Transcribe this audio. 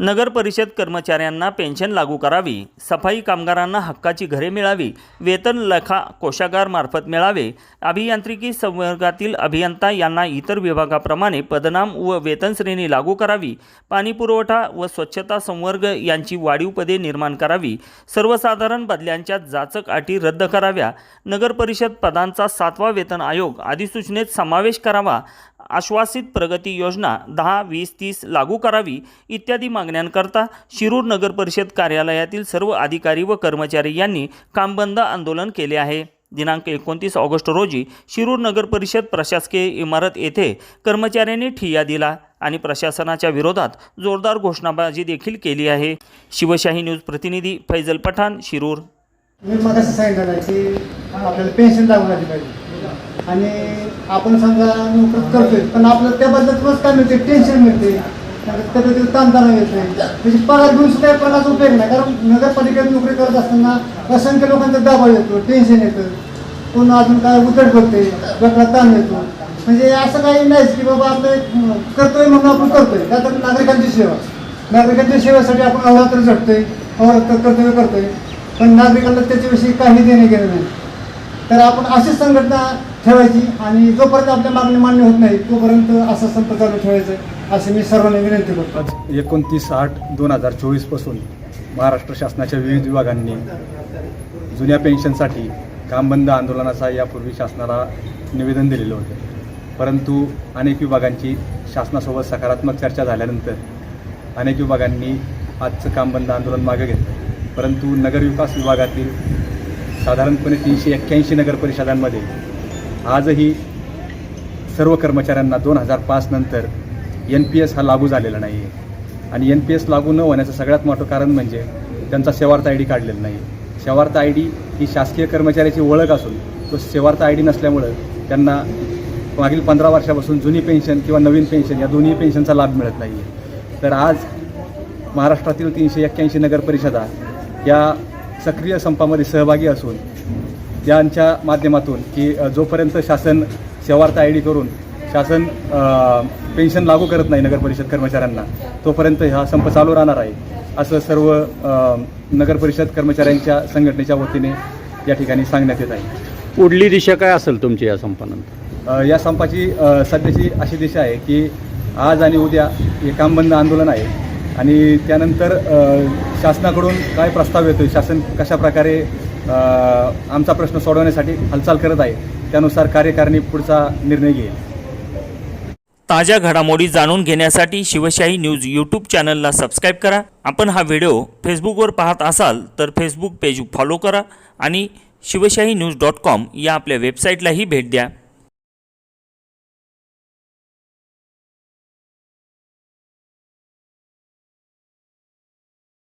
नगरपरिषद कर्मचाऱ्यांना पेन्शन लागू करावी सफाई कामगारांना हक्काची घरे मिळावी वेतन लखा कोशागारमार्फत मिळावे. अभियांत्रिकी संवर्गातील अभियंता यांना इतर विभागाप्रमाणे पदनाम व वेतन श्रेणी लागू करावी. पाणीपुरवठा व स्वच्छता संवर्ग यांची वाढीव पदे निर्माण करावी. सर्वसाधारण बदल्यांच्या जाचक अटी रद्द कराव्या. नगरपरिषद पदांचा सातवा वेतन आयोग अधिसूचनेत समावेश करावा. आश्वासित प्रगती योजना दहा वीस तीस लागू करावी इत्यादी मागण्यांकरता शिरूर नगर परिषद कार्यालयातील सर्व अधिकारी व कर्मचारी यांनी कामबंद आंदोलन केले आहे. दिनांक एकोणतीस ऑगस्ट रोजी शिरूर नगर परिषद प्रशासकीय इमारत येथे कर्मचाऱ्यांनी ठिय्या दिला आणि प्रशासनाच्या विरोधात जोरदार घोषणाबाजी देखील केली आहे. शिवशाही न्यूज प्रतिनिधी फैजल पठाण शिरूर. मी मग सांगितलं आहे की आपल्याला पेन्शन लागू झाली पाहिजे. आणि आपण समजा नोकरी करतोय. पण आपल्याला त्या बदल्यात रोज काय मिळते टेन्शन मिळते कधी येत नाही. त्याची पगार घेऊन सुद्धा प्रकारचा उपयोग नाही. कारण नगरपालिकेत नोकरी करत असताना असंख्य लोकांचा दबाव येतो टेन्शन येतं. कोण अजून काय उतट करते डोक्याला ताण येतो. म्हणजे असं काही नाहीच की बाबा आपलं करतोय म्हणून आपण करतोय. का तर नागरिकांची सेवा. नागरिकांच्या सेवेसाठी आपण अवरात्र झटतोय अवरात्र कर्तव्य करतोय. पण नागरिकांना त्याच्याविषयी काही देणे गेलं नाही. तर आपण अशी संघटना ठेवायची आणि जोपर्यंत आपल्या मागणी मान्य होत नाही तोपर्यंत असं संप चालू ठेवायचं अशी मी सर्वांना विनंती करतो. आज एकोणतीस आठ दोन हजार चोवीसपासून महाराष्ट्र शासनाच्या विविध विभागांनी जुन्या पेन्शनसाठी कामबंद आंदोलनाचा यापूर्वी शासनाला निवेदन दिलेलं होतं. परंतु अनेक विभागांची शासनासोबत सकारात्मक चर्चा झाल्यानंतर अनेक विभागांनी आजचं कामबंद आंदोलन मागे घेतलं. परंतु नगरविकास विभागातील साधारणपणे तीनशे एक्क्याऐंशी नगरपरिषदांमध्ये आजही सर्व कर्मचाऱ्यांना दोन हजार पाच नंतर एन पी एस हा लागू झालेला नाही आहे आणि एन पी एस लागू न होण्याचं सगळ्यात मोठं कारण म्हणजे त्यांचा सेवार्थ आय डी काढलेला नाही सेवार्थ आय डी ही शासकीय कर्मचाऱ्याची ओळख असून तो सेवार्थ आय डी नसल्यामुळं त्यांना मागील पंधरा वर्षापासून जुनी पेन्शन किंवा नवीन पेन्शन या दोन्ही पेन्शनचा लाभ मिळत नाही आहे तर आज महाराष्ट्रातील तीनशे एक्क्याऐंशी नगरपरिषदा या सक्रिय संपामध्ये सहभागी असून त्यांच्या माध्यमातून की जोपर्यंत शासन सेवार्थ आय डी करून शासन पेन्शन लागू करत नाही नगर परिषद कर्मचाऱ्यांना तोपर्यंत हा संप चालू राहणार आहे असं सर्व अ, नगर परिषद कर्मचाऱ्यांच्या संघटनेच्या वतीने या ठिकाणी सांगण्यात येत आहे. पुढली दिशा काय असेल तुमची या संपानंतर? या संपाची सध्याची अशी दिशा आहे की आज आणि उद्या हे कामबंद आंदोलन आहे. आणि त्यानंतर शासनाकडून काय प्रस्ताव येतो शासन कशा प्रकारे आमचा प्रश्न सोडवण्यासाठी हालचाल करत आहे? त्यानुसार कार्यकारिणी पुढचा निर्णय घेईल. ताज्या घडामोडी जाणून घेण्यासाठी शिवशाही न्यूज यूट्यूब चॅनलला सबस्क्राईब करा. आपण हा व्हिडिओ फेसबुकवर पाहत असाल तर फेसबुक पेज फॉलो करा आणि शिवशाही न्यूज डॉट कॉम या आपल्या वेबसाईटलाही भेट द्या.